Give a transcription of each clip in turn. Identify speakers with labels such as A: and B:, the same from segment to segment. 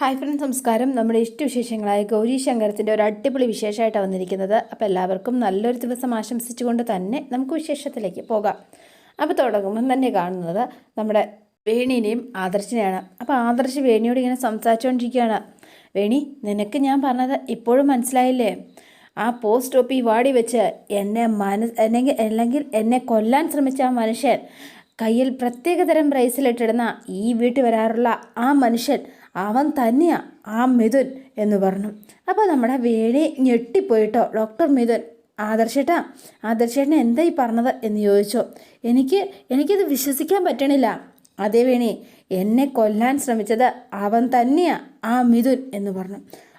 A: Hi friends നമസ്കാരം. നമ്മുടെ ഇഷ്ടവിശേഷങ്ങളായ ഗൗരി ശങ്കരത്തിന്റെ ഒരു അടിപൊളി വിശേഷമായിട്ടാണ് വന്നിരിക്കുന്നത്. അപ്പോൾ എല്ലാവർക്കും നല്ലൊരു ദിവസം ആശംസിച്ചുകൊണ്ട് തന്നെ നമുക്ക് വിശേഷത്തിലേക്ക് പോകാം. അപ്പോൾ തുടങ്ങുമ്പം തന്നെ കാണുന്നത് നമ്മുടെ വേണീനെയും ആദർശിനെയാണ്. അപ്പോൾ ആദർശ് വേണിയോട് ഇങ്ങനെ സംസാരിച്ചുകൊണ്ടിരിക്കുകയാണ് വേണി നിനക്ക് ഞാൻ പറഞ്ഞത് ഇപ്പോഴും മനസ്സിലായില്ലേ? ആ പോസ്റ്റ് ഓപ്പി വാടി വെച്ച് എന്നെ മനസ് അല്ലെങ്കിൽ അല്ലെങ്കിൽ എന്നെ കൊല്ലാൻ ശ്രമിച്ച ആ മനുഷ്യൻ കയ്യിൽ പ്രത്യേകതരം പ്രൈസിലിട്ടിടുന്ന ഈ വീട്ടിൽ വരാറുള്ള ആ മനുഷ്യൻ അവൻ തന്നെയാ ആ മിഥുൻ എന്ന് പറഞ്ഞു. അപ്പോൾ നമ്മുടെ വേണി ഞെട്ടിപ്പോയിട്ടോ? ഡോക്ടർ മിഥുൻ ആദർശേട്ടാ ആദർശേട്ടൻ എന്താ ഈ പറഞ്ഞത്? എന്ന് ചോദിച്ചോ. എനിക്ക് എനിക്കത് വിശ്വസിക്കാൻ പറ്റണില്ല. അതേ വേണി എന്നെ കൊല്ലാൻ ശ്രമിച്ചത് അവൻ തന്നെയാ ആ മിഥുൻ എന്ന് പറഞ്ഞു.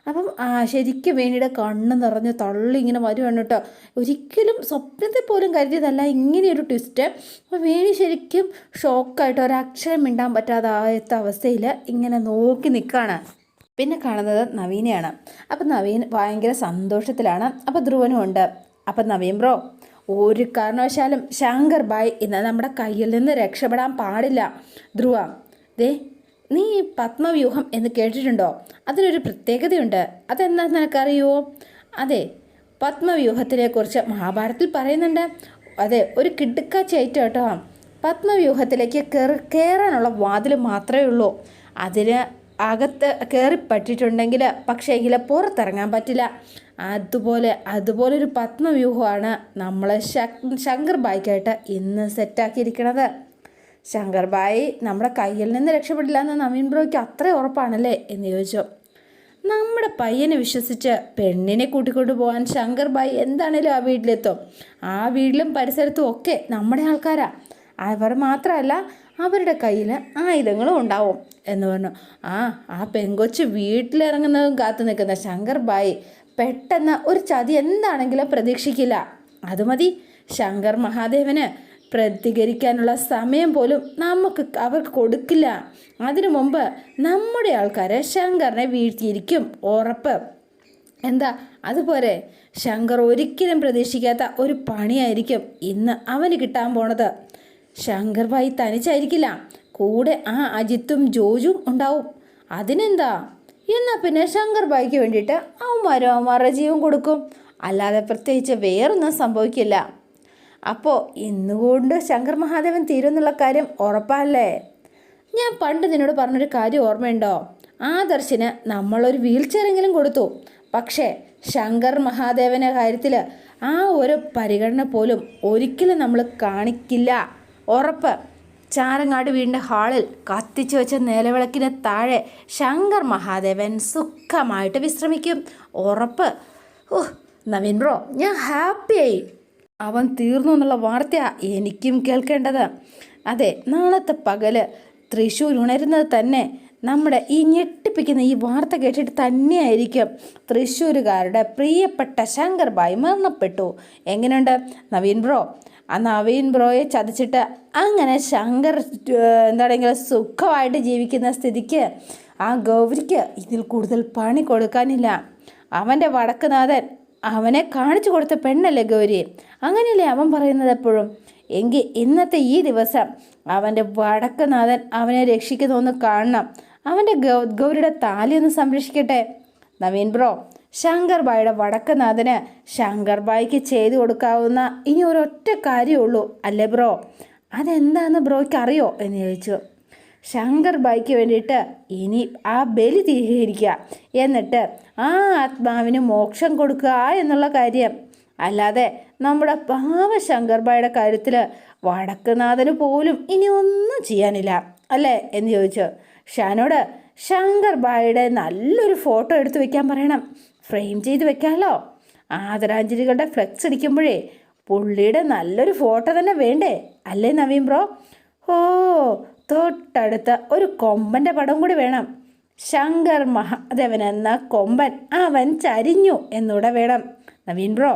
A: അപ്പം ശരിക്കും വേണിയുടെ കണ്ണ് നിറഞ്ഞ് തള്ളി ഇങ്ങനെ വരുവാണ് കേട്ടോ. ഒരിക്കലും സ്വപ്നത്തെ പോലും കരുതിയതല്ല ഇങ്ങനെയൊരു ട്വിസ്റ്റ് അപ്പോൾ വേണി ശരിക്കും ഷോക്കായിട്ട് ഒരക്ഷരം മിണ്ടാൻ പറ്റാതായത്തെ അവസ്ഥയിൽ ഇങ്ങനെ നോക്കി നിൽക്കുകയാണ് പിന്നെ കാണുന്നത് നവീനെയാണ്. അപ്പം നവീൻ ഭയങ്കര സന്തോഷത്തിലാണ്. അപ്പം ധ്രുവനും ഉണ്ട്. അപ്പം നവീൻ ബ്രോ ഒരു കാരണവശാലും ശങ്കർ ബായ് ഇന്ന് നമ്മുടെ കയ്യിൽ നിന്ന് രക്ഷപ്പെടാൻ പാടില്ല. ധ്രുവ ദേ നീ ഈ പത്മവ്യൂഹം എന്ന് കേട്ടിട്ടുണ്ടോ? അതിനൊരു പ്രത്യേകതയുണ്ട്. അതെന്നാ നിനക്കറിയുമോ അതെ പത്മവ്യൂഹത്തിനെക്കുറിച്ച് മഹാഭാരതത്തിൽ പറയുന്നുണ്ട്. അതെ ഒരു കിടുക്കാച്ചേറ്റം കേട്ടോ പത്മവ്യൂഹത്തിലേക്ക് കയറി കയറാനുള്ള വാതിൽ മാത്രമേ ഉള്ളൂ. അതിന് അകത്ത് കയറിപ്പറ്റിട്ടുണ്ടെങ്കിൽ പക്ഷേ എങ്കിൽ പുറത്തിറങ്ങാൻ പറ്റില്ല. അതുപോലെ അതുപോലെ ഒരു പത്മവ്യൂഹമാണ് നമ്മൾ ശങ്കർ ബായ്ക്കായിട്ട് ഇന്ന് സെറ്റാക്കിയിരിക്കണത് ശങ്കർ ബായി നമ്മുടെ കയ്യിൽ നിന്ന് രക്ഷപ്പെടില്ല എന്ന് നവീൻ ബ്രോയ്ക്ക് അത്ര ഉറപ്പാണല്ലേ? എന്ന് ചോദിച്ചു. നമ്മുടെ പയ്യനെ വിശ്വസിച്ച് പെണ്ണിനെ കൂട്ടിക്കൊണ്ടു പോകാൻ ശങ്കർ ബായി എന്താണേലും ആ വീട്ടിലെത്തും. ആ വീട്ടിലും പരിസരത്തും ഒക്കെ നമ്മുടെ ആൾക്കാരാ. അവർ മാത്രമല്ല അവരുടെ കയ്യിൽ ആയുധങ്ങളും ഉണ്ടാവും എന്ന് പറഞ്ഞു. ആ ആ പെങ്കൊച്ച് വീട്ടിലിറങ്ങുന്നതും കാത്തു നിൽക്കുന്ന ശങ്കർ ബായി പെട്ടെന്ന് ഒരു ചതി എന്താണെങ്കിലും പ്രതീക്ഷിക്കില്ല. അത് മതി. ശങ്കർ മഹാദേവന് പ്രതികരിക്കാനുള്ള സമയം പോലും നമുക്ക് അവർക്ക് കൊടുക്കില്ല. അതിനു മുമ്പ് നമ്മുടെ ആൾക്കാരെ ശങ്കറിനെ വീഴ്ത്തിയിരിക്കും ഉറപ്പ്. എന്താ? അതുപോലെ ശങ്കർ ഒരിക്കലും പ്രതീക്ഷിക്കാത്ത ഒരു പണിയായിരിക്കും ഇന്ന് അവന് കിട്ടാൻ പോണത്. ശങ്കർ ഭായി തനിച്ചായിരിക്കില്ല. കൂടെ ആ അജിത്തും ജോജും ഉണ്ടാവും. അതിനെന്താ? എന്നാൽ പിന്നെ ശങ്കർ ഭായിക്ക് വേണ്ടിയിട്ട് അവന്മാരും അവന്മാരുടെ ജീവൻ കൊടുക്കും. അല്ലാതെ പ്രത്യേകിച്ച് വേറൊന്നും സംഭവിക്കില്ല. അപ്പോൾ ഇന്നുകൊണ്ട് ശങ്കർ മഹാദേവൻ തീരുമെന്നുള്ള കാര്യം ഉറപ്പല്ലേ? ഞാൻ പണ്ട് നിന്നോട് പറഞ്ഞൊരു കാര്യം ഓർമ്മയുണ്ടോ? ആദർശിന് നമ്മളൊരു വീൽ ചെയറെങ്കിലും കൊടുത്തു. പക്ഷേ ശങ്കർ മഹാദേവന്റെ കാര്യത്തിൽ ആ ഒരു പരിഗണന പോലും ഒരിക്കലും നമ്മൾ കാണിക്കില്ല. ഉറപ്പ്. ചാരങ്ങാട് വീടിന്റെ ഹാളിൽ കത്തിച്ചു വെച്ച നിലവിളക്കിന് താഴെ ശങ്കർ മഹാദേവൻ സുഖമായിട്ട് വിശ്രമിക്കും. ഉറപ്പ്. ഓഹ് നവീൻ ബ്രോ ഞാൻ ഹാപ്പിയായി. അവൻ തീർന്നു എന്നുള്ള വാർത്ത എനിക്കും കേൾക്കേണ്ടത്. അതെ നാളത്തെ പകൽ തൃശ്ശൂർ ഉണരുന്നത് തന്നെ നമ്മുടെ ഈ ഞെട്ടിപ്പിക്കുന്ന ഈ വാർത്ത കേട്ടിട്ട് തന്നെയായിരിക്കും തൃശ്ശൂരുകാരുടെ പ്രിയപ്പെട്ട ശങ്കർ ബായി മരണപ്പെട്ടു. എങ്ങനെയുണ്ട്? നവീൻ ബ്രോ ആ നവീൻ ബ്രോയെ ചതിച്ചിട്ട് അങ്ങനെ ശങ്കർ എന്താണെങ്കിലും സുഖമായിട്ട് ജീവിക്കുന്ന സ്ഥിതിക്ക് ആ ഗൗരിക്ക് ഇതിൽ കൂടുതൽ പണി കൊടുക്കാനില്ല. അവന്റെ വടക്കുനാഥൻ അവനെ കാണിച്ചു കൊടുത്ത പെണ്ണല്ലേ ഗൗരി? അങ്ങനെയല്ലേ അവൻ പറയുന്നത് എപ്പോഴും? എങ്കിൽ ഇന്നത്തെ ഈ ദിവസം അവന്റെ വടക്കുനാഥൻ അവനെ രക്ഷിക്കുന്നൊന്ന് കാണണം. അവന്റെ ഗൗ ഗൗരിയുടെ താലി ഒന്ന് സംരക്ഷിക്കട്ടെ. നവീൻ ബ്രോ ശങ്കർ ബായിയുടെ വടക്കുനാഥന് ശങ്കർ ബായിക്ക് ചെയ്തു കൊടുക്കാവുന്ന ഇനി ഒരൊറ്റ കാര്യമുള്ളൂ അല്ലേ ബ്രോ? അതെന്താണെന്ന് ബ്രോയ്ക്ക് അറിയോ? എന്ന് ചോദിച്ചു. ശങ്കർ ബായിക്ക് വേണ്ടിയിട്ട് ഇനി ആ ബലി തീരുമാനിക്കുക എന്നിട്ട് ആ ആത്മാവിന് മോക്ഷം കൊടുക്കുക എന്നുള്ള കാര്യം. അല്ലാതെ നമ്മുടെ പാവ ശങ്കർ ബായിയുടെ കാര്യത്തിൽ വടക്കുനാഥന് പോലും ഇനി ഒന്നും ചെയ്യാനില്ല. അല്ലേ? എന്ന് ചോദിച്ചു. ഷാനോട് ശങ്കർ ബായിയുടെ നല്ലൊരു ഫോട്ടോ എടുത്ത് വെക്കാൻ പറയണം. ഫ്രെയിം ചെയ്ത് വെക്കാമല്ലോ. ആദരാഞ്ജലികളുടെ ഫ്ലെക്സ് അടിക്കുമ്പോഴേ പുള്ളിയുടെ നല്ലൊരു ഫോട്ടോ തന്നെ വേണ്ടേ? അല്ലേ നവീൻ ബ്രോ? ഓ തൊട്ടടുത്ത ഒരു കൊമ്പന്റെ പടം കൂടി വേണം. ശങ്കർ മഹാദേവൻ എന്ന കൊമ്പൻ അവൻ ചരിഞ്ഞു എന്നൂടെ വേണം. നവീൻ ബ്രോ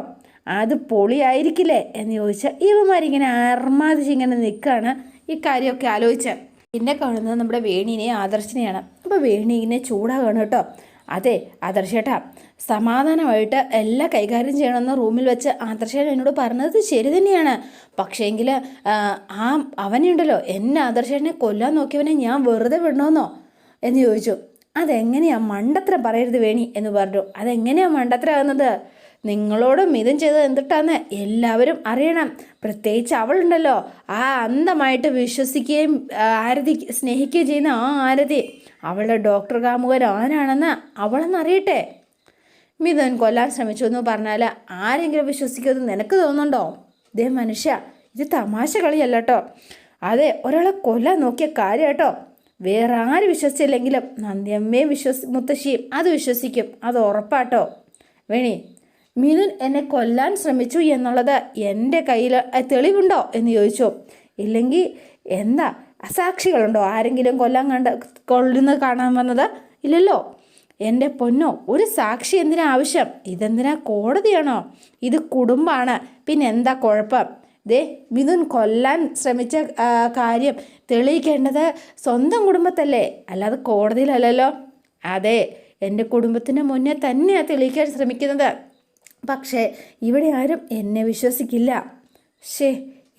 A: അത് പൊളിയായിരിക്കില്ലേ എന്ന് ചോദിച്ചാൽ ഇവന്മാരിങ്ങനെ അർമാദിച്ച് ഇങ്ങനെ നിൽക്കുകയാണ് ഈ കാര്യമൊക്കെ ആലോചിച്ച് പിന്നെ കാണുന്നത് നമ്മുടെ വേണീനെ ആദർശിനെയാണ്. അപ്പോൾ വേണി ഇങ്ങനെ ചൂടാകണം കേട്ടോ. അതെ ആദർശേട്ടാ. സമാധാനമായിട്ട് എല്ലാം കൈകാര്യം ചെയ്യണമെന്ന് റൂമിൽ വെച്ച് ആദർശേട്ടൻ എന്നോട് പറഞ്ഞത് ശരി തന്നെയാണ്. പക്ഷേങ്കിൽ ആ അവനുണ്ടല്ലോ എന്നെ ആദർശേട്ടനെ കൊല്ലാൻ നോക്കിയവനെ ഞാൻ വെറുതെ വിടണമെന്നോ എന്ന് ചോദിച്ചു. അതെങ്ങനെയാ മണ്ടത്ര പറയരുത് വേണി എന്ന് പറഞ്ഞു. അതെങ്ങനെയാ മണ്ടത്ര ആകുന്നത് നിങ്ങളോട് മിഥുൻ ചെയ്തത് എന്തിട്ടാന്ന് എല്ലാവരും അറിയണം. പ്രത്യേകിച്ച് അവളുണ്ടല്ലോ. ആ അന്ധമായിട്ട് വിശ്വസിക്കുകയും ആരതി സ്നേഹിക്കുകയും ചെയ്യുന്ന ആ ആരതി. അവളുടെ ഡോക്ടർ കാമുകൻ ആരാണെന്ന് അവളെന്ന് അറിയട്ടെ. മിഥുൻ കൊല്ലാൻ ശ്രമിച്ചു എന്ന് പറഞ്ഞാൽ ആരെങ്കിലും വിശ്വസിക്കുമെന്ന് നിനക്ക് തോന്നുന്നുണ്ടോ? ദേ മനുഷ്യ ഇത് തമാശ കളിയല്ല അതെ ഒരാളെ കൊല്ലാൻ നോക്കിയ കാര്യം വേറെ ആര് വിശ്വസിച്ചില്ലെങ്കിലും നന്ദിയമ്മയും വിശ്വസി മുത്തശ്ശിയും അത് വിശ്വസിക്കും. അത് ഉറപ്പാട്ടോ വേണി മിഥുൻ എന്നെ കൊല്ലാൻ ശ്രമിച്ചു എന്നുള്ളത് എന്റെ കയ്യിൽ തെളിവുണ്ടോ എന്ന് ചോദിച്ചു. ഇല്ലെങ്കിൽ എന്താ? അസാക്ഷികളുണ്ടോ? ആരെങ്കിലും കൊല്ലാൻ കണ്ട കൊല്ലുന്നത് കാണാൻ വന്നത്? ഇല്ലല്ലോ. എന്റെ പൊന്നോ ഒരു സാക്ഷി എന്തിനാ ആവശ്യം? ഇതെന്തിനാ കോടതിയാണോ? ഇത് കുടുംബമാണ് പിന്നെ എന്താ കുഴപ്പം? ദേ മിഥുൻ കൊല്ലാൻ ശ്രമിച്ച കാര്യം തെളിയിക്കേണ്ടത് സ്വന്തം കുടുംബത്തല്ലേ? അല്ലാതെ കോടതിയിലല്ലല്ലോ. അതെ എന്റെ കുടുംബത്തിന്റെ മുന്നേ തന്നെയാണ് തെളിയിക്കാൻ ശ്രമിക്കുന്നത്. പക്ഷേ ഇവിടെ ആരും എന്നെ വിശ്വസിക്കില്ല. ഷേ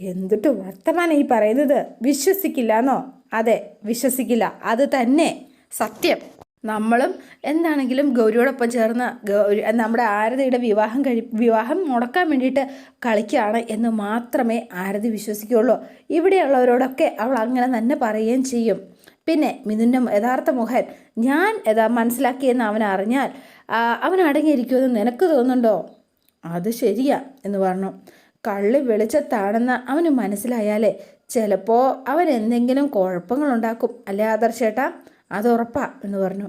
A: എന്തിട്ട് വർത്തമാനം ഈ പറയുന്നത്? വിശ്വസിക്കില്ല എന്നോ അതെ വിശ്വസിക്കില്ല. അത് തന്നെ. സത്യം. നമ്മളും എന്താണെങ്കിലും ഗൗരിയോടൊപ്പം ചേർന്ന് ഗൗരി നമ്മുടെ ആരതിയുടെ വിവാഹം കഴി വിവാഹം മുടക്കാൻ വേണ്ടിയിട്ട് കളിക്കുകയാണ് എന്ന് മാത്രമേ ആരതി വിശ്വസിക്കുകയുള്ളൂ. ഇവിടെയുള്ളവരോടൊക്കെ അവൾ അങ്ങനെ തന്നെ പറയുകയും ചെയ്യും. പിന്നെ മിഥുന്റെ യഥാർത്ഥ മുഖൻ ഞാൻ യഥാ മനസ്സിലാക്കിയെന്ന് അവൻ അറിഞ്ഞാൽ അവൻ അടങ്ങിയിരിക്കുമെന്ന് നിനക്ക് തോന്നുന്നുണ്ടോ? അത് ശരിയാ എന്ന് പറഞ്ഞു. കള്ളി വെളിച്ചത്താണെന്ന് അവന് മനസ്സിലായാലേ ചിലപ്പോൾ അവൻ എന്തെങ്കിലും കുഴപ്പങ്ങളുണ്ടാക്കും. അല്ലേ ആദർശേട്ടാ? അത് ഉറപ്പാ എന്ന് പറഞ്ഞു.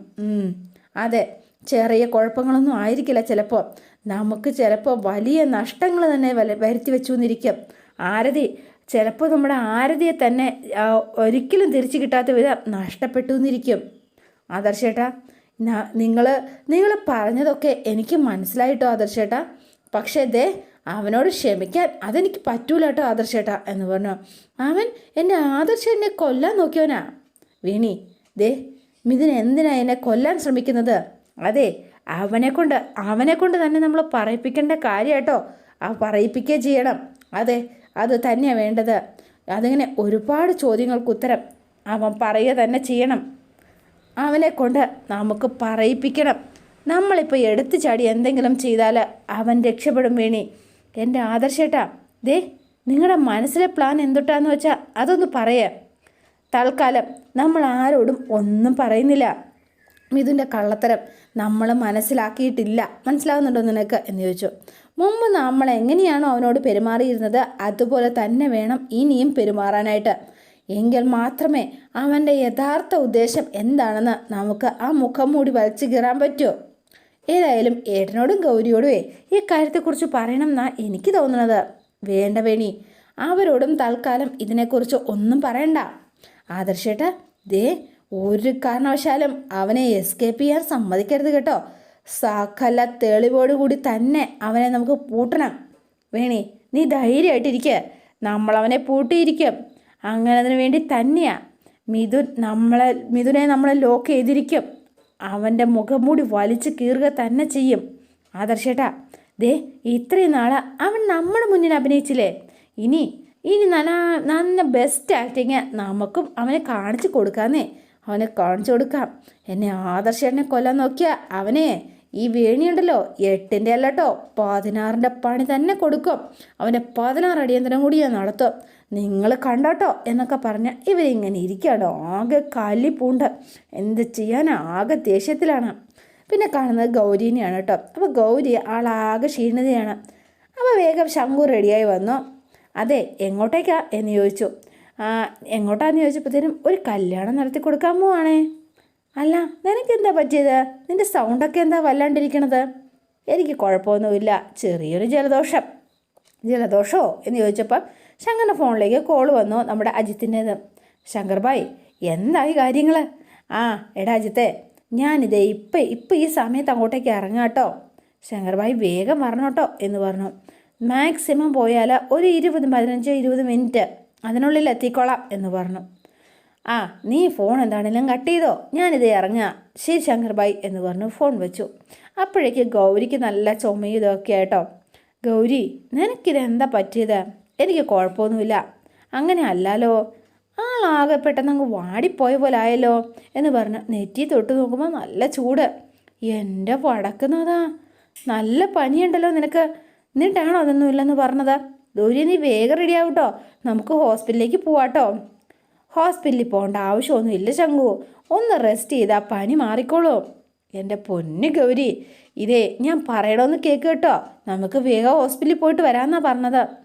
A: അതെ. ചെറിയ കുഴപ്പങ്ങളൊന്നും ആയിരിക്കില്ല ചിലപ്പോൾ നമുക്ക് ചിലപ്പോൾ വലിയ നഷ്ടങ്ങൾ തന്നെ വരുത്തി വെച്ചു എന്നിരിക്കും ആരതി ചിലപ്പോൾ നമ്മുടെ ആരതിയെ തന്നെ ഒരിക്കലും തിരിച്ചു കിട്ടാത്ത വിധം നഷ്ടപ്പെട്ടു എന്നിരിക്കും ആദർശേട്ടാ നിങ്ങൾ നിങ്ങൾ പറഞ്ഞതൊക്കെ എനിക്ക് മനസ്സിലായിട്ടോ ആദർശേട്ടാ. പക്ഷേ ദേ അവനോട് ക്ഷമിക്കാൻ അതെനിക്ക് പറ്റൂല കേട്ടോ ആദർശേട്ടാ എന്ന് പറഞ്ഞു. അവൻ എന്റെ ആദർശം എന്നെ കൊല്ലാൻ നോക്കിയവനാ. വീണി ദേ മിഥുൻ എന്തിനാ എന്നെ കൊല്ലാൻ ശ്രമിക്കുന്നത്? അതെ അവനെ കൊണ്ട് അവനെ കൊണ്ട് തന്നെ നമ്മൾ പറയിപ്പിക്കേണ്ട കാര്യം കേട്ടോ ആ പറയിപ്പിക്കുകയും ചെയ്യണം. അതെ അത് തന്നെയാണ് വേണ്ടത്. അതിങ്ങനെ ഒരുപാട് ചോദ്യങ്ങൾക്ക് ഉത്തരം അവൻ പറയുക തന്നെ ചെയ്യണം. അവനെ കൊണ്ട് നമുക്ക് പറയിപ്പിക്കണം. നമ്മളിപ്പോൾ എടുത്തു ചാടി എന്തെങ്കിലും ചെയ്താൽ അവൻ രക്ഷപ്പെടും വേണി. എന്റെ ആദർശേട്ടാ ദേ നിങ്ങളുടെ മനസ്സിലെ പ്ലാൻ എന്തുട്ടാന്ന് വെച്ചാൽ അതൊന്ന് പറയാം. തൽക്കാലം നമ്മൾ ആരോടും ഒന്നും പറയുന്നില്ല. മിഥുന്റെ കള്ളത്തരം നമ്മൾ മനസ്സിലാക്കിയിട്ടില്ല. മനസ്സിലാവുന്നുണ്ടോ നിനക്ക്? എന്ന് ചോദിച്ചു. മുമ്പ് നമ്മൾ എങ്ങനെയാണോ അവനോട് പെരുമാറിയിരുന്നത് അതുപോലെ തന്നെ വേണം ഇനിയും പെരുമാറാനായിട്ട്. എങ്കിൽ മാത്രമേ അവന്റെ യഥാർത്ഥ ഉദ്ദേശം എന്താണെന്ന് നമുക്ക് ആ മുഖം മൂടി വലിച്ചു കീറാൻ പറ്റുമോ ഏതായാലും ഏട്ടനോടും ഗൗരിയോടുമേ ഈ കാര്യത്തെക്കുറിച്ച് പറയണം എന്നാ എനിക്ക് തോന്നുന്നത്. വേണ്ട വേണി അവരോടും തൽക്കാലം ഇതിനെക്കുറിച്ച് ഒന്നും പറയണ്ട. ആദർശേട്ട ദേ ഒരു കാരണവശാലും അവനെ എസ്കേപ്പ് ചെയ്യാൻ സമ്മതിക്കരുത് കേട്ടോ. സകല തെളിവോടുകൂടി തന്നെ അവനെ നമുക്ക് പൂട്ടണം. വേണി നീ ധൈര്യമായിട്ടിരിക്കുക നമ്മളവനെ പൂട്ടിയിരിക്കും. അങ്ങനെ വേണ്ടി തന്നെയാണ് മിഥുൻ നമ്മളെ മിഥുനെ നമ്മളെ ലോക്ക് ചെയ്തിരിക്കും. അവന്റെ മുഖം മൂടി വലിച്ചു കീറുക തന്നെ ചെയ്യും. ആദർശേട്ടാ ദേ ഇത്രയും നാൾ അവൻ നമ്മുടെ മുന്നിൽ അഭിനയിച്ചില്ലേ? ഇനി ഇനി നല്ല നല്ല ബെസ്റ്റ് ആക്ടിങ് നമുക്കും അവനെ കാണിച്ചു കൊടുക്കാന്നേ. അവനെ കാണിച്ചു കൊടുക്കാം. എന്നെ ആദർശേട്ടനെ കൊല്ലാൻ നോക്കിയാൽ അവനെ ഈ വേണിയുണ്ടല്ലോ എട്ടിന്റെ അല്ലട്ടോ പതിനാറിന്റെ പണി തന്നെ കൊടുക്കും. അവന്റെ പതിനാറ് അടിയന്തരം കൂടി ഞാൻ നടത്തും. നിങ്ങൾ കണ്ടോട്ടോ എന്നൊക്കെ പറഞ്ഞ് ഇവരിങ്ങനെ ഇരിക്കാട്ടോ ആകെ കലിപ്പൂണ്ട് എന്ത് ചെയ്യാൻ ആകെ ദേഷ്യത്തിലാണ്. പിന്നെ കാണുന്നത് ഗൗരീനെയാണ് കേട്ടോ. അപ്പോൾ ഗൗരി ആളാകെ ക്ഷീണിതയാണ്. അപ്പോൾ വേഗം ശംഖു റെഡിയായി വന്നു. അതെ എങ്ങോട്ടേക്കാ എന്ന് ചോദിച്ചു. എങ്ങോട്ടാന്ന് ചോദിച്ചപ്പോഴത്തേനും ഒരു കല്യാണം നടത്തി കൊടുക്കാൻ പോവാണേ. അല്ല നിനക്കെന്താ പറ്റിയത്? നിന്റെ സൗണ്ടൊക്കെ എന്താ വല്ലാണ്ടിരിക്കണത്? എനിക്ക് കുഴപ്പമൊന്നുമില്ല. ചെറിയൊരു ജലദോഷം. ജലദോഷമോ എന്ന് ചോദിച്ചപ്പം ശങ്കറിന്റെ ഫോണിലേക്ക് കോൾ വന്നു നമ്മുടെ അജിത്തിന്റേത് ശങ്കർ ഭായ് എന്തായി കാര്യങ്ങൾ ആ എടാ അജിത്തെ ഞാനിതേ ഇപ്പം ഇപ്പം ഈ സമയത്ത് അങ്ങോട്ടേക്ക് ഇറങ്ങാം കേട്ടോ ശങ്കർ ഭായ് വേഗം വരണം കേട്ടോ എന്ന് പറഞ്ഞു. മാക്സിമം പോയാൽ ഒരു ഇരുപത് പതിനഞ്ച് ഇരുപത് മിനിറ്റ്. അതിനുള്ളിൽ എത്തിക്കോളാം എന്ന് പറഞ്ഞു. ആ നീ ഫോൺ എന്താണെങ്കിലും കട്ട് ചെയ്തോ ഞാനിത് ഇറങ്ങാം. ശരി ശങ്കർ ഭായ് എന്ന് പറഞ്ഞു ഫോൺ വെച്ചു. അപ്പോഴേക്ക് ഗൗരിക്ക് നല്ല ചുമയും ഇതൊക്കെ ആയിട്ടോ. ഗൗരി നിനക്കിതെന്താ പറ്റിയത്? എനിക്ക് കുഴപ്പമൊന്നുമില്ല. അങ്ങനെ അല്ലാലോ? ആളാകെ പെട്ടെന്ന് അങ്ങ് വാടിപ്പോയ പോലെ ആയല്ലോ എന്ന് പറഞ്ഞ് നെറ്റി തൊട്ട് നോക്കുമ്പോൾ നല്ല ചൂട്. എന്റെ വടക്കുന്നതാ നല്ല പനിയുണ്ടല്ലോ നിനക്ക്. എന്നിട്ടാണോ അതൊന്നും ഇല്ലെന്ന് പറഞ്ഞത്? ദൂരി നീ വേഗം റെഡി ആവട്ടോ. നമുക്ക് ഹോസ്പിറ്റലിലേക്ക് പോവാട്ടോ. ഹോസ്പിറ്റലിൽ പോകേണ്ട ആവശ്യമൊന്നുമില്ല ശങ്കു ഒന്ന് റെസ്റ്റ് ചെയ്താൽ പനി മാറിക്കോളൂ. എന്റെ പൊന്നു ഗൗരി ഇതേ ഞാൻ പറയണമെന്ന് കേക്ക് കേട്ടോ. നമുക്ക് വേഗം ഹോസ്പിറ്റലിൽ പോയിട്ട് വരാമെന്നാണ് പറഞ്ഞത്.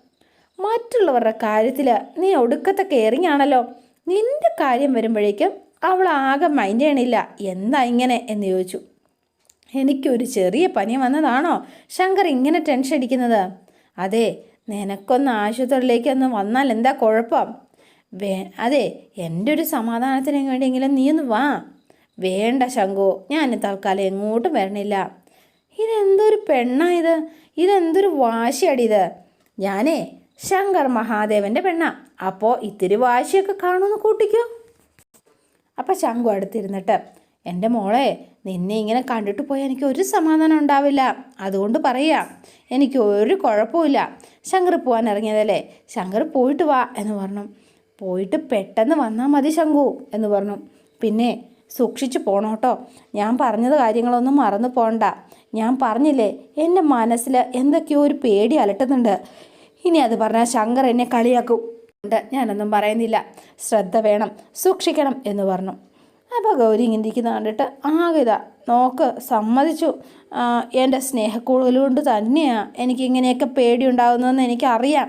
A: മറ്റുള്ളവരുടെ കാര്യത്തിൽ നീ ഒടുക്കത്തെ കെയറിങ് ആണല്ലോ നിന്റെ കാര്യം വരുമ്പോഴേക്കും അവൾ ആകെ മൈൻഡ് ചെയ്യണില്ല. എന്താ ഇങ്ങനെ എന്ന് ചോദിച്ചു. എനിക്കൊരു ചെറിയ പനി വന്നതാണോ? ശങ്കർ ഇങ്ങനെ ടെൻഷൻ അടിക്കുന്നത്. അതെ നിനക്കൊന്ന് ആശുപത്രിയിലേക്ക് ഒന്ന് വന്നാൽ എന്താ കുഴപ്പം? വേ അതെ എന്റെ ഒരു സമാധാനത്തിന് വേണ്ടിയെങ്കിലും നീ ഒന്ന് വാ. വേണ്ട ശങ്കു ഞാൻ തൽക്കാലം എങ്ങോട്ടും വരണില്ല. ഇതെന്തൊരു പെണ്ണായത് ഇതെന്തൊരു വാശിയടിയത്? ഞാനേ ശങ്കർ മഹാദേവന്റെ പെണ്ണ. അപ്പോൾ ഇത്തിരി വാശിയൊക്കെ കാണുമെന്ന് കൂട്ടിക്കോ. അപ്പം ശങ്കു അടുത്തിരുന്നിട്ട് എന്റെ മോളെ നിന്നെ ഇങ്ങനെ കണ്ടിട്ട് പോയാൽ എനിക്ക് ഒരു സമാധാനം ഉണ്ടാവില്ല. അതുകൊണ്ട് പറയാം എനിക്ക് ഒരു കുഴപ്പമില്ല ശങ്കർ പോകാൻ ഇറങ്ങിയതല്ലേ? ശങ്കർ പോയിട്ട് വാ എന്ന് പറഞ്ഞു. പോയിട്ട് പെട്ടെന്ന് വന്നാൽ മതി ശങ്കു എന്ന് പറഞ്ഞു. പിന്നെ സൂക്ഷിച്ച് പോണോട്ടോ ഞാൻ പറഞ്ഞത് കാര്യങ്ങളൊന്നും മറന്നു പോകണ്ട ഞാൻ പറഞ്ഞില്ലേ എന്റെ മനസ്സിൽ എന്തൊക്കെയോ ഒരു പേടി അലട്ടുന്നുണ്ട്. ഇനി അത് പറഞ്ഞാൽ ശങ്കർ എന്നെ കളിയാക്കും. ഞാനൊന്നും പറയുന്നില്ല. ശ്രദ്ധ വേണം സൂക്ഷിക്കണം എന്ന് പറഞ്ഞു. അപ്പോൾ ഗൗരി ഇങ്ങനെ കണ്ടിട്ട് ആകെ ഇതാ നോക്ക് സമ്മതിച്ചു. എന്റെ സ്നേഹക്കൂടുതൽ കൊണ്ട് തന്നെയാണ് എനിക്ക് ഇങ്ങനെയൊക്കെ പേടി പേടിയുണ്ടാകുന്നതെന്ന് എനിക്കറിയാം.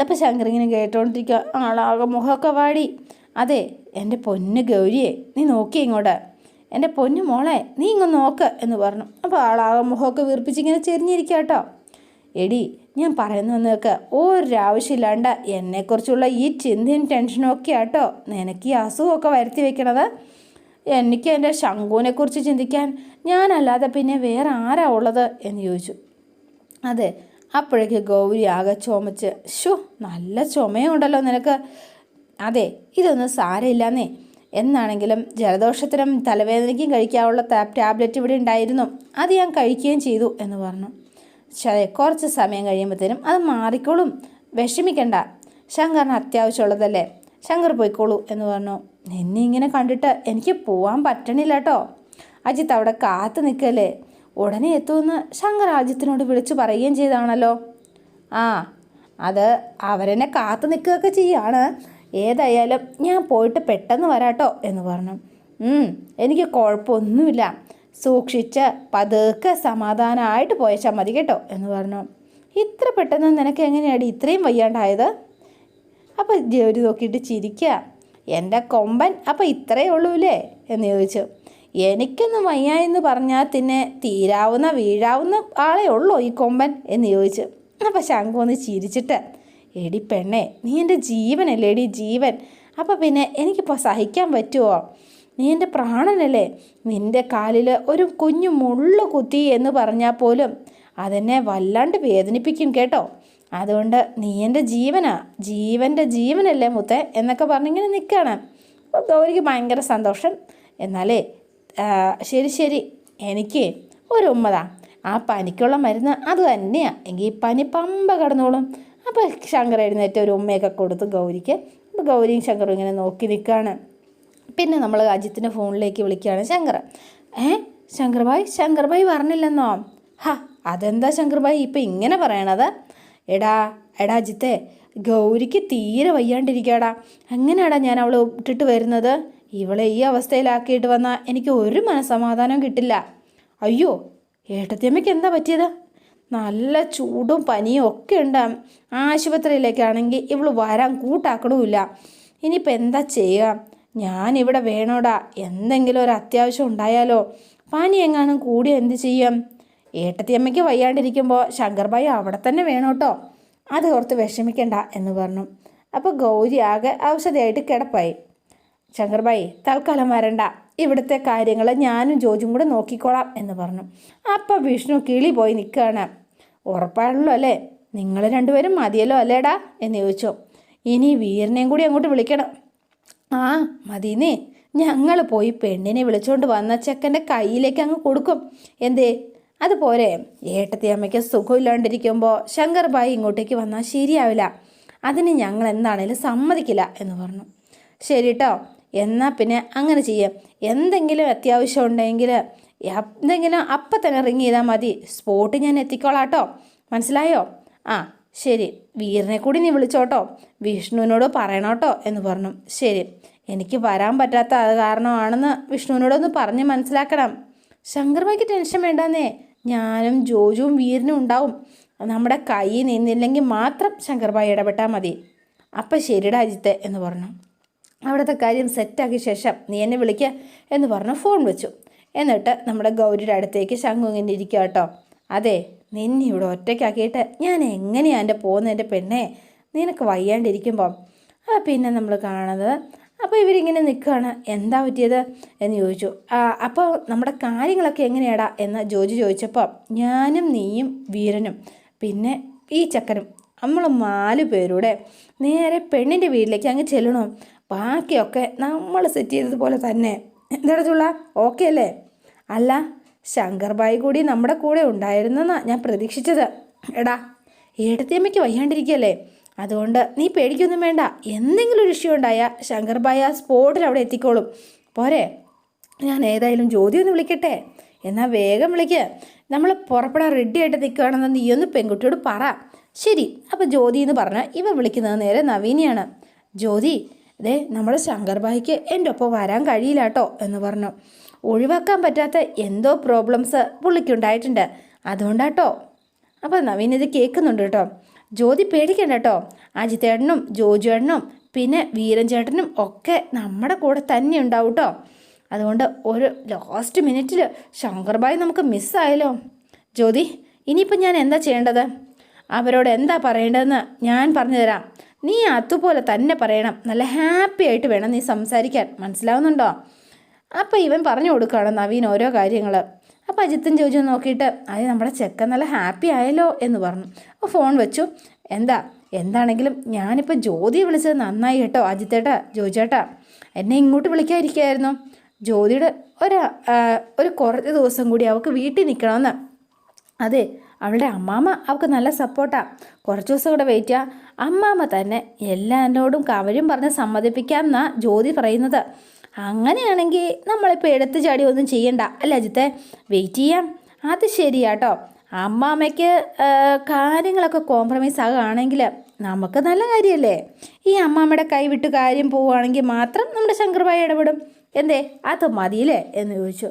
A: അപ്പം ശങ്കർ ഇങ്ങനെ കേട്ടോണ്ടിരിക്കുക ആളാകെ മുഖമൊക്കെ വാടി. അതെ എന്റെ പൊന്ന് ഗൗരിയെ നീ നോക്കി ഇങ്ങോട്ട്. എന്റെ പൊന്നു മോളെ നീ ഇങ്ങ് നോക്ക് എന്ന് പറഞ്ഞു. അപ്പോൾ ആളാകെ മുഖമൊക്കെ വീർപ്പിച്ച് ഇങ്ങനെ ചെരിഞ്ഞിരിക്കുക കേട്ടോ. എടി ഞാൻ പറയുന്നു നിനക്ക് ഒരാവശ്യമില്ലാണ്ട് എന്നെക്കുറിച്ചുള്ള ഈ ചിന്തയും ടെൻഷനും ഒക്കെ ആട്ടോ. നിനക്ക് ഈ അസുഖമൊക്കെ വരുത്തി വെക്കണത്? എനിക്ക് എന്റെ ശംഖുവിനെക്കുറിച്ച് ചിന്തിക്കാൻ ഞാനല്ലാതെ പിന്നെ വേറെ ആരാ ഉള്ളത് എന്ന് ചോദിച്ചു. അതെ അപ്പോഴേക്ക് ഗൗരി ആകെ ചുമച്ച് ഷോ നല്ല ചുമയുണ്ടല്ലോ നിനക്ക്. അതെ ഇതൊന്നും സാരമില്ലെന്നേ. എന്നാണെങ്കിലും ജലദോഷത്തിനും തലവേദനയ്ക്കും കഴിക്കാനുള്ള ടാബ്ലറ്റ് ഇവിടെ ഉണ്ടായിരുന്നു. അത് ഞാൻ കഴിക്കുകയും ചെയ്തു എന്ന് പറഞ്ഞു. കുറച്ച് സമയം കഴിയുമ്പോഴത്തേനും അത് മാറിക്കോളും. വിഷമിക്കണ്ട. ശങ്കറിന് അത്യാവശ്യമുള്ളതല്ലേ? ശങ്കർ പോയിക്കോളൂ എന്ന് പറഞ്ഞു. നിന്നെ ഇങ്ങനെ കണ്ടിട്ട് എനിക്ക് പോവാൻ പറ്റണില്ല കേട്ടോ അജിത്ത് അവിടെ കാത്തു നിൽക്കല്ലേ? ഉടനെ എത്തുമെന്ന് ശങ്കർ അജിത്തിനോട് വിളിച്ചു പറയുകയും ചെയ്താണല്ലോ. ആ അത് അവരെന്നെ കാത്തു നിൽക്കുകയൊക്കെ ചെയ്യാണ്. ഏതായാലും ഞാൻ പോയിട്ട് പെട്ടെന്ന് വരാട്ടോ എന്ന് പറഞ്ഞു. "ഉം, എനിക്ക് കുഴപ്പമൊന്നുമില്ല. സൂക്ഷിച്ച് പതുക്കെ സമാധാനമായിട്ട് പോയച്ചാൽ മതി കേട്ടോ എന്ന് പറഞ്ഞു. ഇത്ര പെട്ടെന്ന് നിനക്ക് എങ്ങനെയാണ് ഇത്രയും വയ്യാണ്ടായത്? അപ്പോൾ ജോലി നോക്കിയിട്ട് ചിരിക്കുക എന്റെ കൊമ്പൻ അപ്പോൾ ഇത്രയേ ഉള്ളൂല്ലേ എന്ന് ചോദിച്ചു. എനിക്കൊന്നും വയ്യ എന്ന് പറഞ്ഞാൽ പിന്നെ തീരാവുന്ന വീഴാവുന്ന ആളേ ഉള്ളൂ ഈ കൊമ്പൻ? എന്ന് ചോദിച്ചു. അപ്പോൾ ശംഖു ഒന്ന് ചിരിച്ചിട്ട് എടി പെണ്ണേ നീ എന്റെ ജീവനല്ലേ എടി ജീവൻ? അപ്പോൾ പിന്നെ എനിക്കിപ്പോൾ സഹിക്കാൻ പറ്റുമോ നീ എന്റെ പ്രാണനല്ലേ? നിന്റെ കാലിൽ ഒരു കുഞ്ഞു മുള്ളു കുത്തി എന്ന് പറഞ്ഞാൽ പോലും അതെന്നെ വല്ലാണ്ട് വേദനിപ്പിക്കും കേട്ടോ. അതുകൊണ്ട് നീ എന്റെ ജീവനാ. ജീവന്റെ ജീവനല്ലേ മുത്തേ എന്നൊക്കെ പറഞ്ഞിങ്ങനെ നിൽക്കുകയാണ്. അപ്പോൾ ഗൗരിക്ക് ഭയങ്കര സന്തോഷം. എന്നാലേ ശരി ശരി. എനിക്ക് ഒരു ഉമ്മതാ ആ പനിക്കുള്ള മരുന്ന് അത് തന്നെയാണ് എങ്കിൽ പനി പമ്പ കടന്നോളും. അപ്പോൾ ശങ്കർ എഴുന്നേറ്റ് ഒരു ഉമ്മയൊക്കെ കൊടുത്ത് ഗൗരിക്ക്. അപ്പോൾ ഗൗരിയും ശങ്കറും ഇങ്ങനെ നോക്കി നിൽക്കുകയാണ്. പിന്നെ നമ്മൾ അജിത്തിന്റെ ഫോണിലേക്ക് വിളിക്കുകയാണ് ശങ്കർ ഏ ശങ്കർഭായ് ശങ്കർഭായ് ശങ്കർ ഭായ് പറഞ്ഞില്ലെന്നോ? ഹാ അതെന്താ ശങ്കർഭായ് ഇപ്പം ഇങ്ങനെ പറയണത്? എടാ എടാ അജിത്തെ ഗൗരിക്ക് തീരെ വയ്യാണ്ടിരിക്കാടാ. എങ്ങനെയാടാ ഞാൻ അവളെ ഇട്ടിട്ട് വരുന്നത്? ഇവളെ ഈ അവസ്ഥയിലാക്കിയിട്ട് വന്നാൽ എനിക്ക് ഒരു മനസമാധാനം കിട്ടില്ല. അയ്യോ ഏട്ടത്തിയമ്മയ്ക്ക് എന്താ പറ്റിയത്? നല്ല ചൂടും പനിയും ഒക്കെ ഉണ്ട്. ആശുപത്രിയിലേക്കാണെങ്കിൽ ഇവൾ വരാൻ കൂട്ടാക്കണമില്ല ഇനിയിപ്പോൾ എന്താ ചെയ്യുക? ഞാനിവിടെ വേണോടാ. എന്തെങ്കിലും ഒരു അത്യാവശ്യം ഉണ്ടായാലോ? പനി എങ്ങാനും കൂടി എന്ത് ചെയ്യും? ഏട്ടത്തിയമ്മയ്ക്ക് വയ്യാണ്ടിരിക്കുമ്പോൾ ശങ്കർബായി അവിടെ തന്നെ വേണോട്ടോ? അത് ഓർത്ത് വിഷമിക്കണ്ട എന്ന് പറഞ്ഞു. അപ്പോൾ ഗൗരി ആകെ ഔഷധിയായിട്ട് കിടപ്പായി. ശങ്കർബായി തൽക്കാലം വരണ്ട. ഇവിടുത്തെ കാര്യങ്ങൾ ഞാനും ജോജും കൂടെ നോക്കിക്കോളാം എന്ന് പറഞ്ഞു. അപ്പം വിഷ്ണു കിളി പോയി നിൽക്കുകയാണ് ഉറപ്പാണല്ലോ അല്ലേ? നിങ്ങൾ രണ്ടുപേരും മതിയല്ലോ അല്ലേടാ? എന്ന് ചോദിച്ചു. ഇനി വീരനെയും കൂടി അങ്ങോട്ട് വിളിക്കണം. ആ മതിന്നേ ഞങ്ങൾ പോയി പെണ്ണിനെ വിളിച്ചുകൊണ്ട് വന്ന ചെക്കന്റെ കയ്യിലേക്ക് അങ്ങ് കൊടുക്കും. എന്തേ? അതുപോലെ ഏട്ടത്തി അമ്മയ്ക്ക് സുഖമില്ലാണ്ടിരിക്കുമ്പോൾ ശങ്കർ ബായി ഇങ്ങോട്ടേക്ക് വന്നാൽ ശരിയാവില്ല. അതിന് ഞങ്ങൾ എന്താണേലും സമ്മതിക്കില്ല എന്ന് പറഞ്ഞു. ശരി കേട്ടോ എന്നാൽ പിന്നെ അങ്ങനെ ചെയ്യാം. എന്തെങ്കിലും അത്യാവശ്യം ഉണ്ടെങ്കിൽ എന്തെങ്കിലും അപ്പം തന്നെ റിങ് ചെയ്താൽ മതി. സ്പോട്ട് ഞാൻ എത്തിക്കോളാം കേട്ടോ മനസ്സിലായോ? ആ ശരി. വീരനെ കൂടി നീ വിളിച്ചോട്ടോ. വിഷ്ണുവിനോട് പറയണോട്ടോ എന്ന് പറഞ്ഞു. ശരി. എനിക്ക് വരാൻ പറ്റാത്ത അത് കാരണമാണെന്ന് വിഷ്ണുവിനോടൊന്ന് പറഞ്ഞ് മനസ്സിലാക്കണം. ശങ്കർമ്മയ്ക്ക് ടെൻഷൻ വേണ്ടാന്നേ. ഞാനും ജോജുവും വീരനും ഉണ്ടാവും. നമ്മുടെ കൈ നിന്നില്ലെങ്കിൽ മാത്രം ശങ്കർബായി ഇടപെട്ടാൽ മതി. അപ്പം ശരിടാ അജിത്തെ എന്ന് പറഞ്ഞു. അവിടുത്തെ കാര്യം സെറ്റാക്കിയ ശേഷം നീ എന്നെ വിളിക്കുക എന്ന് പറഞ്ഞ് ഫോൺ വെച്ചു. എന്നിട്ട് നമ്മുടെ ഗൗരിയുടെ അടുത്തേക്ക് ശംഖു ഇങ്ങനെ ഇരിക്കുക കേട്ടോ. അതെ നിന്നെ ഇവിടെ ഒറ്റയ്ക്കാക്കിയിട്ട് ഞാൻ എങ്ങനെയാണ് എന്റെ പോകുന്നതിന്റെ പെണ്ണേ പെണ്ണെ? നിനക്ക് വയ്യാണ്ടിരിക്കുമ്പം. ആ പിന്നെ നമ്മൾ കാണുന്നത് അപ്പോൾ ഇവരിങ്ങനെ നിൽക്കുകയാണ് എന്താ പറ്റിയത്? എന്ന് ചോദിച്ചു. അപ്പോൾ നമ്മുടെ കാര്യങ്ങളൊക്കെ എങ്ങനെയാടാ? എന്ന് ജോജി ചോദിച്ചപ്പോൾ ഞാനും നീയും വീരനും പിന്നെ ഈ ചക്കനും നമ്മൾ നാല് പേരുടെ നേരെ പെണ്ണിന്റെ വീട്ടിലേക്ക് അങ്ങ് ചെല്ലണം? ബാക്കിയൊക്കെ നമ്മൾ സെറ്റ് ചെയ്തതുപോലെ തന്നെ. എന്താ ഓക്കെ അല്ലേ? അല്ല ശങ്കർബായി കൂടി നമ്മുടെ കൂടെ ഉണ്ടായിരുന്നെന്നാണ് ഞാൻ പ്രതീക്ഷിച്ചത്. എടാ ഏടത്തിയമ്മയ്ക്ക് വയ്യാണ്ടിരിക്കുകയല്ലേ അതുകൊണ്ട് നീ പേടിക്കൊന്നും വേണ്ട. എന്തെങ്കിലും ഒരു ഇഷ്യൂ ഉണ്ടായാൽ ശങ്കർബായ സ്പോട്ടിൽ അവിടെ എത്തിക്കോളും. പോരെ. ഞാൻ ഏതായാലും ജ്യോതി ഒന്ന് വിളിക്കട്ടെ. എന്നാൽ വേഗം വിളിക്ക്. നമ്മൾ പുറപ്പെടാൻ റെഡി ആയിട്ട് നിൽക്കുകയാണെന്ന് നീ ഒന്ന് പെൺകുട്ടിയോട് പറ. ശരി. അപ്പോൾ ജ്യോതി എന്ന് പറഞ്ഞാൽ ഇവ വിളിക്കുന്നത് നേരെ നവീനിയാണ്. ജ്യോതി ദേ നമ്മുടെ ശങ്കർബായിക്ക് എന്റെ ഒപ്പം വരാൻ കഴിയില്ല കേട്ടോ എന്ന് പറഞ്ഞു. ഒഴിവാക്കാൻ പറ്റാത്ത എന്തോ പ്രോബ്ലംസ് പുള്ളിക്കുണ്ടായിട്ടുണ്ട്. അതുകൊണ്ടാട്ടോ അപ്പോൾ നവീൻ ഇത് കേൾക്കുന്നുണ്ട് കേട്ടോ ജ്യോതി പേടിക്കണ്ട കേട്ടോ അജിത്തേട്ടനും ജോജുവേട്ടനും പിന്നെ വീരൻ ചേട്ടനും ഒക്കെ നമ്മുടെ കൂടെ തന്നെ ഉണ്ടാവും കേട്ടോ അതുകൊണ്ട് ഒരു ലാസ്റ്റ് മിനിറ്റിൽ ശങ്കർബായി നമുക്ക് മിസ്സായല്ലോ ജ്യോതി ഇനിയിപ്പോൾ ഞാൻ എന്താ ചെയ്യേണ്ടത്? അവരോട് എന്താ പറയേണ്ടതെന്ന് ഞാൻ പറഞ്ഞു തരാം നീ അതുപോലെ തന്നെ പറയണം. നല്ല ഹാപ്പി ആയിട്ട് വേണം നീ സംസാരിക്കാൻ. മനസ്സിലാവുന്നുണ്ടോ? അപ്പോൾ ഇവൻ പറഞ്ഞു കൊടുക്കുകയാണ് നവീൻ ഓരോ കാര്യങ്ങൾ അപ്പോൾ അജിത്തും ചോദിച്ചു നോക്കിയിട്ട് അത് നമ്മുടെ ചെക്കൻ നല്ല ഹാപ്പി ആയല്ലോ എന്ന് പറഞ്ഞു. അപ്പോൾ ഫോൺ വെച്ചു. എന്താ എന്താണെങ്കിലും ഞാനിപ്പോൾ ജ്യോതിയെ വിളിച്ചത് നന്നായി കേട്ടോ അജിത്തേട്ടാ ജോജേട്ടാ. എന്നെ ഇങ്ങോട്ട് വിളിക്കാതിരിക്കുകയായിരുന്നു ജ്യോതിയുടെ ഒരു ഒരു കുറച്ച് ദിവസം കൂടി അവൾക്ക് വീട്ടിൽ നിൽക്കണമെന്ന് അതെ അവളുടെ അമ്മാമ്മ അവൾക്ക് നല്ല സപ്പോർട്ടാണ് കുറച്ച് ദിവസം കൂടെ വെയിറ്റ് ചെയ്യാം. അമ്മാമ്മ തന്നെ എല്ലാവരോടും കവരും പറഞ്ഞ് സമ്മതിപ്പിക്കാം എന്നാണ് ജ്യോതി പറയുന്നത്. അങ്ങനെയാണെങ്കിൽ നമ്മളിപ്പോൾ എടുത്തു ചാടി ഒന്നും ചെയ്യണ്ട. അല്ല അജിത്തെ? വെയിറ്റ് ചെയ്യാം. അത് ശരിയാട്ടോ. അമ്മാമ്മയ്ക്ക് കാര്യങ്ങളൊക്കെ കോംപ്രമൈസ് ആകുകയാണെങ്കിൽ നമുക്ക് നല്ല കാര്യമല്ലേ? ഈ അമ്മാമ്മയുടെ കൈവിട്ട് കാര്യം പോവുകയാണെങ്കിൽ മാത്രം നമ്മുടെ ശങ്കർഭായി ഇടപെടും. എന്തേ? അത് മതിയില്ലേ? എന്ന് ചോദിച്ചു.